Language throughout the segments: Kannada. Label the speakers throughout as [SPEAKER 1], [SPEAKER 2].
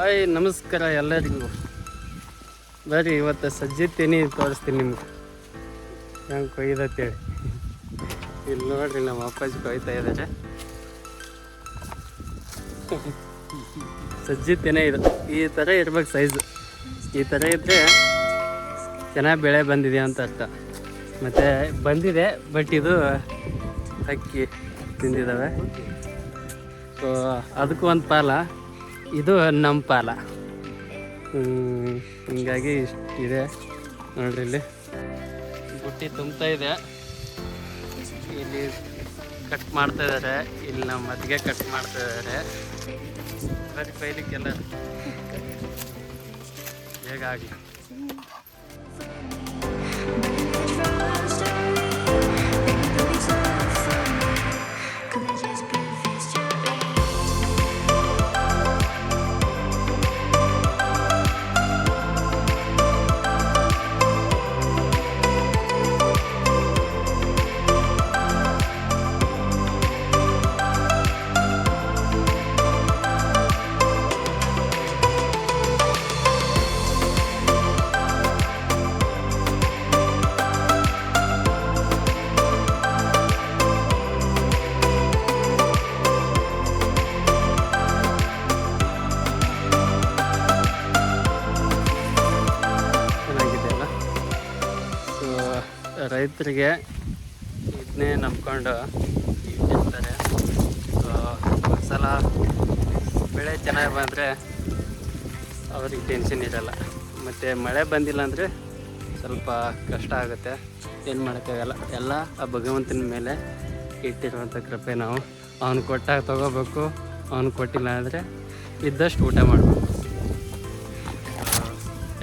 [SPEAKER 1] ಹಾಯ್, ನಮಸ್ಕಾರ ಎಲ್ಲರಿಗೂ. ಬರ್ರಿ, ಇವತ್ತು ಸಜ್ಜೆ ತೆನಿ ತೋರಿಸ್ತೀನಿ ನಿಮ್ಗೆ. ನಂಗೆ ಕೊಯ್ದತ್ತೇಳಿ ಇಲ್ಲಿ ನೋಡ್ರಿ, ನಮ್ಮ ಅಪ್ಪಾಜಿ ಕೊಯ್ತಾ ಇದ್ದಾರೆ ಸಜ್ಜೆ ಇದು. ಈ ಥರ ಇರ್ಬೇಕು ಸೈಜು ಈ ಥರ ಇದ್ದರೆ ಚೆನ್ನಾಗಿ ಬೆಳೆ ಬಂದಿದೆ ಅಂತ ಅರ್ಥ. ಮತ್ತು ಬಂದಿದೆ ಬಟ್ ಇದು ಅಕ್ಕಿ ತಿಂದಿದ್ದಾವೆ ಸೊ ಅದಕ್ಕೂ ಒಂದು ಪಾಲ. ಇದು ನಮ್ಮ ಪಾಲ. ಹಿಂಗಾಗಿ ಇಷ್ಟಿದೆ ನೋಡ್ರಿ ಇಲ್ಲಿ. ಬುಟ್ಟಿ ತುಂಬ್ತಾ ಇದೆ. ಇಲ್ಲಿ ಕಟ್ ಮಾಡ್ತಾ ಇದ್ದಾರೆ ಇಲ್ಲಿ ನಮ್ಮ ಮದ್ಗೆ ಕಟ್ ಮಾಡ್ತಾ ಇದ್ದಾರೆ ಬರೀ ಪೈಲಿಕ್ಕೆಲ್ಲ. ಹೇಗಾಗಿ ರೈತರಿಗೆ ಇದನ್ನೇ ನಂಬ್ಕೊಂಡು ಇರ್ತಾರೆ. ಸೊ ಸಲ ಬೆಳೆ ಚೆನ್ನಾಗಿ ಬಂದರೆ ಅವ್ರಿಗೆ ಟೆನ್ಷನ್ ಇರಲ್ಲ. ಮತ್ತು ಮಳೆ ಬಂದಿಲ್ಲ ಅಂದರೆ ಸ್ವಲ್ಪ ಕಷ್ಟ ಆಗುತ್ತೆ. ಏನು ಮಾಡೋಕ್ಕಾಗಲ್ಲ ಎಲ್ಲ ಆ ಭಗವಂತನ ಮೇಲೆ ಇಟ್ಟಿರುವಂಥ ಕೃಪೆ ನಾವು. ಅವನು ಕೊಟ್ಟಾಗ ತೊಗೋಬೇಕು, ಅವನು ಕೊಟ್ಟಿಲ್ಲ ಅಂದರೆ ಇದ್ದಷ್ಟು ಊಟ ಮಾಡಬೇಕು.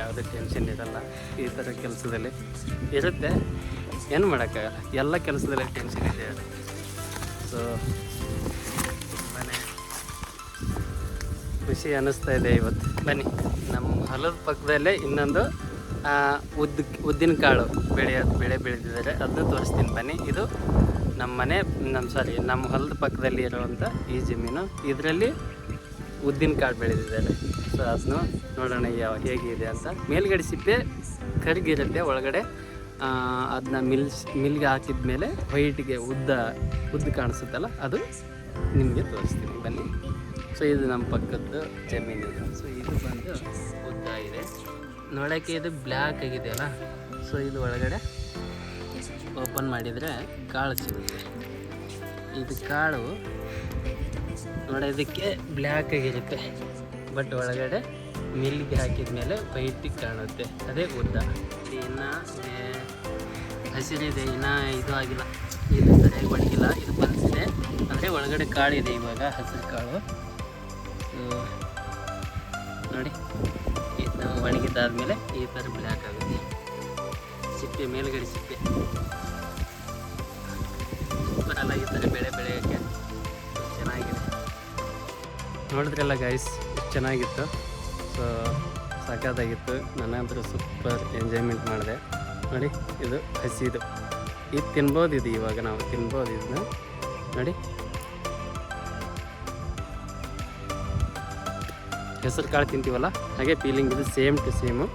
[SPEAKER 1] ಯಾವುದೇ ಟೆನ್ಷನ್ ಇರಲ್ಲ. ಈ ಥರ ಕೆಲಸದಲ್ಲಿ ಇರುತ್ತೆ. ಏನು ಮಾಡೋಕ್ಕಾಗಲ್ಲ ಎಲ್ಲ ಕೆಲಸದಲ್ಲಿ ಟೆನ್ಷನ್ ಇದೆ. ಸೊ ತುಂಬಾ ಖುಷಿ ಅನ್ನಿಸ್ತಾ ಇದೆ ಇವತ್ತು. ಬನ್ನಿ. ನಮ್ಮ ಹೊಲದ ಪಕ್ಕದಲ್ಲೇ ಇನ್ನೊಂದು ಉದ್ದ ಉದ್ದು, ಉದ್ದಿನ ಕಾಳು ಬೆಳೆಯೋದು ಬೆಳೆ ಬೆಳೆದಿದ್ದಾರೆ. ಅದನ್ನು ತೋರಿಸ್ತೀನಿ. ಬನ್ನಿ. ಇದು ನಮ್ಮ ಮನೆ, ನಮ್ಮ ಸಾರಿ ನಮ್ಮ ಹೊಲದ ಪಕ್ಕದಲ್ಲಿ ಇರುವಂಥ ಈ ಜಮೀನು. ಇದರಲ್ಲಿ ಉದ್ದಿನ ಕಾಳು ಬೆಳೆದಿದ್ದಾರೆ. ಸೊ ಅದನ್ನು ನೋಡೋಣ ಯಾವ ಹೇಗಿದೆ ಅಂತ. ಮೇಲ್ಗಡೆ ಸಿಪ್ಪೆ, ಕರ್ಗಿರುತ್ತೆ. ಒಳಗಡೆ ಅದನ್ನ ಮಿಲ್ಸ್, ಮಿಲ್ಗೆ ಹಾಕಿದ ಮೇಲೆ ವೈಟ್ಗೆ ಉದ್ದ ಉದ್ದ ಕಾಣಿಸುತ್ತಲ್ಲ, ಅದು ನಿಮಗೆ ತೋರಿಸ್ತೀನಿ. ಬನ್ನಿ. ಸೊ ಇದು ನಮ್ಮ ಪಕ್ಕದ್ದು ಜಮೀನು ಸೊ ಇದು ಬಂದು ಉದ್ದ ಇದೆ. ನೋಡೋಕ್ಕೆ ಇದು ಬ್ಲ್ಯಾಕ್ ಆಗಿದೆಯಲ್ಲ ಸೊ ಇದು ಒಳಗಡೆ ಓಪನ್ ಮಾಡಿದರೆ ಕಾಳು ಸಿಗುತ್ತೆ. ಇದು ಕಾಳು ನೋಡೋದಕ್ಕೆ ಬ್ಲ್ಯಾಕ್ ಆಗಿರುತ್ತೆ. ಬಟ್ ಒಳಗಡೆ ಮಿಲ್ಗೆ ಹಾಕಿದ ಮೇಲೆ ವೈಟಿಗೆ ಕಾಣುತ್ತೆ. ಅದೇ ಉದ್ದ. ಇನ್ನು ಹಸಿರಿದೆ, ಇನ್ನೂ ಇದು ಆಗಿಲ್ಲ. ಇದು ಸರಿಯಾಗಿ ಒಣಗಿಲ್ಲ. ಇದು ಬಲ್ಸಿದೆ. ಅಂದರೆ ಒಳಗಡೆ ಕಾಳಿದೆ ಇವಾಗ, ಹಸಿರು ಕಾಳು. ನೋಡಿ ಇದು ಒಣಗಿದ್ದಾದ್ಮೇಲೆ ಈ ಥರ ಬ್ಲ್ಯಾಕ್ ಆಗುತ್ತೆ. ಸಿಪ್ಪೆ, ಮೇಲುಗಡೆ ಸಿಪ್ಪೆ. ಸೂಪರಲ್ಲ ಈ ಬೆಳೆ ಬೆಳೆಯೋಕ್ಕೆ. ಚೆನ್ನಾಗಿದೆ. ನೋಡಿದ್ರಲ್ಲ ಗೈಸ್ ಚೆನ್ನಾಗಿತ್ತು. ಸೊ ಸಾಕಾದಾಗಿತ್ತು. ನನ್ನಂತರ ಸೂಪರ್ ಎಂಜಾಯ್ಮೆಂಟ್ ಮಾಡಿದೆ. ನೋಡಿ, ಇದು ಹಸಿದು. ಇದು ತಿನ್ಬೋದು ಇದು ಇವಾಗ ನಾವು. ತಿನ್ಬೋದು ಇದನ್ನ. ನೋಡಿ. ಹೆಸರು ಕಾಳು ತಿಂತೀವಲ್ಲ, ಹಾಗೆ ಫೀಲಿಂಗ್ ಇದು ಸೇಮ್ ಟು ಸೇಮು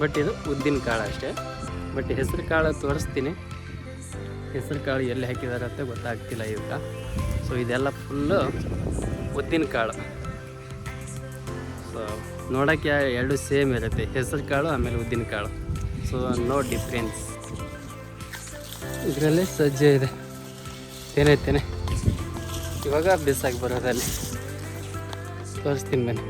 [SPEAKER 1] ಬಟ್ ಇದು ಉದ್ದಿನ ಕಾಳು ಅಷ್ಟೇ. ಬಟ್ ಹೆಸರು ಕಾಳು ತೋರಿಸ್ತೀನಿ. ಹೆಸರು ಕಾಳು ಎಲ್ಲಿ ಹಾಕಿದ್ದಾರೆ ಅಂತ ಗೊತ್ತಾಗ್ತಿಲ್ಲ ಇವಾಗ. ಸೊ ಇದೆಲ್ಲ ಫುಲ್ಲು ಉದ್ದಿನ ಕಾಳು. ಸೊ ನೋಡೋಕ್ಕೆ ಎರಡು ಸೇಮ್ ಇರುತ್ತೆ. ಹೆಸರು ಕಾಳು, ಆಮೇಲೆ ಉದ್ದಿನ ಕಾಳು. ಸೊ ನೋ ಡಿಫ್ರೆನ್ಸ್ ಇದರಲ್ಲಿ ಸಜ್ಜೆ ಇದೆ. ತೇನೆ ತೇನೆ. ಇವಾಗ ಬಿಸಾಗಿ ಬರೋದಲ್ಲಿ ತೋರಿಸ್ತೀನಿ ಬನ್ನಿ.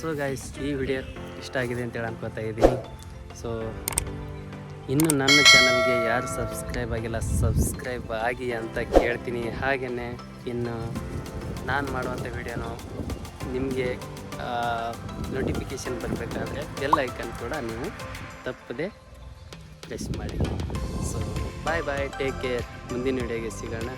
[SPEAKER 1] ಸೊ ಗಾಯ್ಸ್ ಈ ವಿಡಿಯೋ ಇಷ್ಟ ಆಗಿದೆ ಅಂತೇಳಿ ಅನ್ಕೋತಾ ಇದ್ದೀನಿ. ಸೊ ಇನ್ನು ನನ್ನ ಚಾನಲ್ಗೆ ಯಾರು ಸಬ್ಸ್ಕ್ರೈಬ್ ಆಗಿಲ್ಲ ಸಬ್ಸ್ಕ್ರೈಬ್ ಆಗಿ ಅಂತ ಕೇಳ್ತೀನಿ. ಹಾಗೆಯೇ ಇನ್ನು ನಾನು ಮಾಡುವಂಥ ವಿಡಿಯೋನು ನಿಮಗೆ ನೋಟಿಫಿಕೇಷನ್ ಬರಬೇಕಾದ್ರೆ ಬೆಲ್ ಐಕನ್ ಕೂಡ ನೀವು ತಪ್ಪದೆ ಪ್ರೆಸ್ ಮಾಡಿ. So bye bye take care ಮುಂದಿನ ವಿಡಿಯೋಗೆ ಸಿಗೋಣ.